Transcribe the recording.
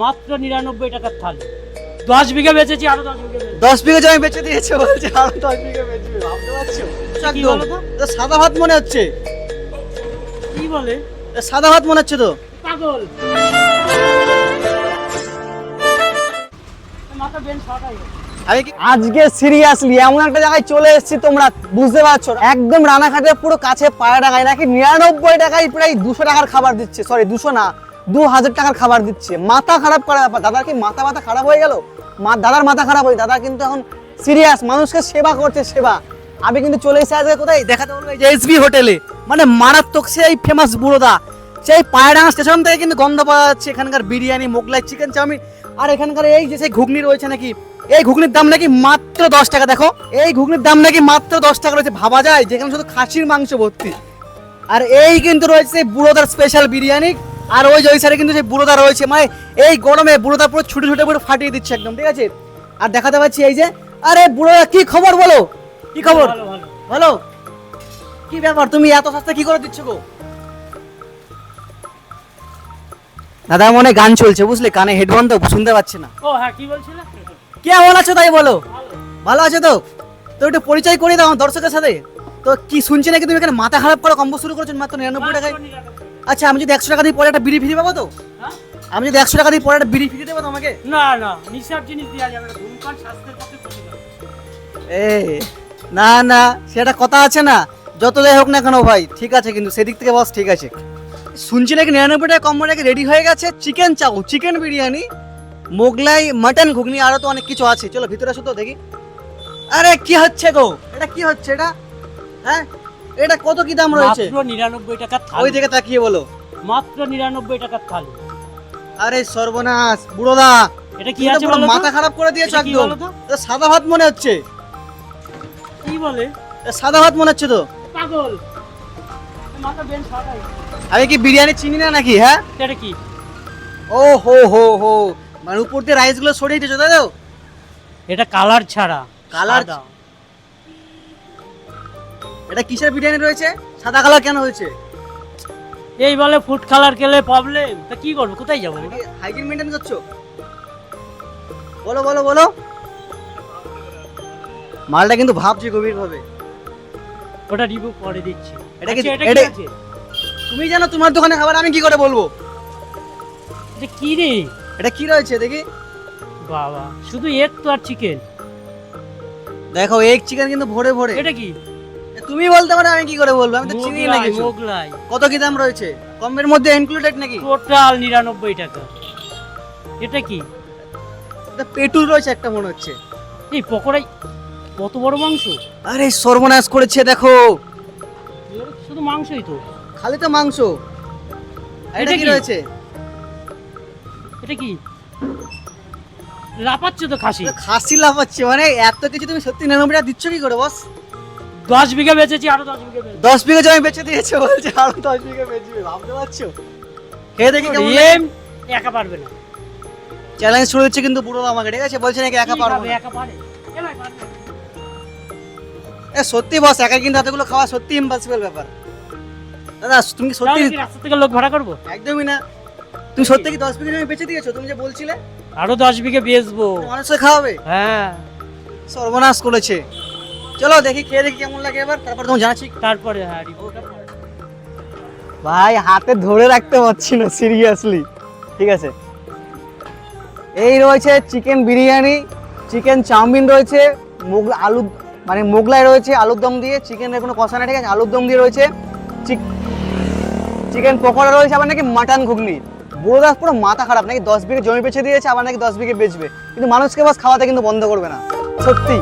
মাত্র নিরানব্বই টাকার থালি। দশ বিঘা বেচেছি আরও দশ বিঘা। দশ বিঘা জমি বেচে দিয়েছে বলছে আরও দশ বিঘা বেচবে। ভাবতে পারছ? এটা সাদা ভাত মনে হচ্ছে। কি বলে? সাদা ভাত মনে হচ্ছে তো। পাগল। আজকে সিরিয়াসলি এমন একটা জায়গায় চলে এসেছি তোমরা বুঝতে পারছ একদম রানাঘাটের পুরো কাছে পাড়া টাকায় নাকি নিরানব্বই টাকায় প্রায় দুশো টাকার খাবার দিচ্ছে। সরি দুশো না দু হাজার টাকার খাবার দিচ্ছে। মাথা খারাপ করার ব্যাপার। দাদার কি মাথা মাথা খারাপ হয়ে গেল? মা, দাদার মাথা খারাপ হয়ে দাদা কিন্তু এখন সিরিয়াস মানুষকে সেবা করছে, সেবা। আমি কিন্তু চলে এসে আজকে কোথায়? দেখাতে বলব যে এসবি হোটেলে। মানে মারাত্মক সেই ফেমাস বুড়োদা। সেই পায়রাঙ্গা স্টেশন থেকে কিন্তু গন্ধ পাওয়া যাচ্ছে। এখানকার বিরিয়ানি, মোগলাই চিকেন চাউমিন। আর এখানকার এই যে সেই ঘুগনি রয়েছে নাকি? এই ঘুগনির দাম নাকি মাত্র দশ টাকা। দেখো, এই ঘুগনির দাম নাকি মাত্র দশ টাকা রয়েছে। ভাবা যায়, যেখানে শুধু খাসির মাংস ভর্তি। আর এই কিন্তু রয়েছে বুড়োদার স্পেশাল বিরিয়ানি। আর ওই যে ওই সাইডে কিন্তু সেই বুড়োদা রয়েছে মানে এই গরমে বুড়োদা পুরো ছুটে ছুটে পুরো ফাটিয়ে দিচ্ছে একদম ঠিক আছে? আর দেখাতে পাচ্ছি এই যে আরে বুড়োদা কি খবর বলো? কি খবর? ভালো বলো। কি ব্যাপার তুমি এত সস্তা কি করে দিচ্ছ গো? দাদা মনে গান চলছে বুঝলে? কানে হেডফোন তো শুনতে পাচ্ছে না। ও হ্যাঁ কি বলছিলে? কেমন আছো তাই বলো? ভালো। আছো তো? তো একটু পরিচয় করে দাও দর্শকের সাথে। তো কি শুনছি নাকি তুমি এখানে মাথা খারাপ করে কম্বো শুরু করেছ মাত্র নিরানব্বই টাকায়। আচ্ছা আমি যদি একশো টাকা দিয়ে পরে একটা বিড়ি ফিরে পাবো তো? হ্যাঁ? আমি যদি একশো টাকা দিয়ে পরে একটা বিড়ি ফিরে দেবো তোমাকে? না না নিঃশ্বাস জিনিস দেওয়া যাবে না। ধূমপান স্বাস্থ্যের পক্ষে ক্ষতিকর। এ না না সেটা কথা আছে না। যত যাই হোক না কেন ভাই ঠিক আছে কিন্তু সেদিক থেকে বস ঠিক আছে। শুনছি নাকি নিরানব্বই টাকা কম নাকি রেডি হয়ে গেছে? Chicken chow chicken biryani Mughlai mutton ঘুগনি আরও তো অনেক কিছু আছে। চলো ভিতরে আসো তো দেখি। আরে কি হচ্ছে গো? এটা কি হচ্ছে এটা? হ্যাঁ? এটা কত কি দাম রয়েছে? মাত্র নিরানব্বই টাকার ওই দিকে তাকিয়ে বলো। মাত্র নিরানব্বই টাকার থালি। আরে সর্বনাশ বুড়োদা। এটা কি আছে বলো মাথা খারাপ করে দিয়েছ একদম। বলো তো? এটা সাদা ভাত মনে হচ্ছে। কি বলে? সাদা ভাত মনে হচ্ছে তো। পাগল। মাথা বেন গেছে। আমি কি বিরিয়ানি চিনি না নাকি হ্যাঁ? এটা কি? ও হো হো হো। মানে উপর দিয়ে রাইসগুলো সরিয়ে দিয়েছ তাই তো? এটা কালার ছাড়া কালার সাদা। এটা কিসের বিরিয়ানি রয়েছে? সাদা কালার কেন হয়েছে? এই বলে ফুড কালার খেলে প্রবলেম তা কি করব? কোথায় যাব? হাইজিন মেনটেন করছ? বলো বলো বলো। মালটা কিন্তু ভাবছি গভীর ভাবে ওটা রিভিউ করে দিচ্ছি এটা কি- এটা কি তুমি জানো তোমার দোকানে খাবার আমি কি করে বলব? এটা কি রে? এটা কি রয়েছে দেখি। বাবা শুধু এক তো আর চিকেন দেখো এগ চিকেন কিন্তু ভরে ভরে। এটা কি? তুমি বলতে পারো আমি কি করে বলব? আমি তো চিনি না মোগলাই কিছু। মোগলাই। কত কি দাম রয়েছে? কমের মধ্যে ইনক্লুডেড নাকি? টোটাল নিরানব্বই টাকা। এটা কি? এটা পেটুল রয়েছে একটা মনে হচ্ছে। এই পকোড়াই কত বড় মাংস? আরে সর্বনাশ করেছে দেখো। এর শুধু মাংসই তো। খালি তো মাংস। আর এটা এটা কি কি? রয়েছে? এটা কি? লাপাচ্ছে তো খাসি। এটা খাসি লাফাচ্ছে মানে এত কিছু তুমি সত্যি নিরানব্বই টাকা দিচ্ছ কি করে বস? দশ বিঘা বেচেছি আরও দশ বিঘা বেচেছি। দশ বিঘা জমি বেচে দিয়েছে বলছে আরও দশ বিঘা বেচবে। ভাবতে পারছ? খেয়ে দেখি কেমন একা পারবে না। চ্যালেঞ্জ শুরু হচ্ছে কিন্তু পুরো আমাকে ঠিক আছে? বলছে নাকি একা পারব একা পারে? এ সত্যি বস একা কিন্তু এতগুলো খাওয়া সত্যি ইম্পসিবল ব্যাপার। দাদা তুমি কি সত্যি রাস্তা থেকে লোক ভাড়া করব? একদমই না। তুমি সত্যি কি দশ বিঘা জমি বেচে দিয়েছ? তুমি যে বলছিলে। আরও দশ বিঘা বেচবো। মানুষকে খাওয়াবে? হ্যাঁ। সর্বনাশ করেছে। চলো দেখি খেয়ে দেখি কেমন লাগে এবার তারপর তোমার জানাচ্ছি। তারপরে হ্যাঁ ভাই হাতে ধরে রাখতে পারছি না সিরিয়াসলি ঠিক আছে? এই রয়েছে চিকেন বিরিয়ানি চিকেন চাউমিন রয়েছে মোগ আলু মানে মোগলাই রয়েছে আলুর দম দিয়ে। চিকেনের কোনো কষা না ঠিক আছে? আলুর দম দিয়ে রয়েছে চিকেন পকোড়া রয়েছে আবার নাকি মাটন ঘুগনি। বুড়োদাস পুরো মাথা খারাপ নাকি দশ বিঘে জমি বেছে দিয়েছে আবার নাকি দশ বিঘে বেচবে। কিন্তু মানুষকে বাস খাওয়াতে কিন্তু বন্ধ করবে না। সত্যি।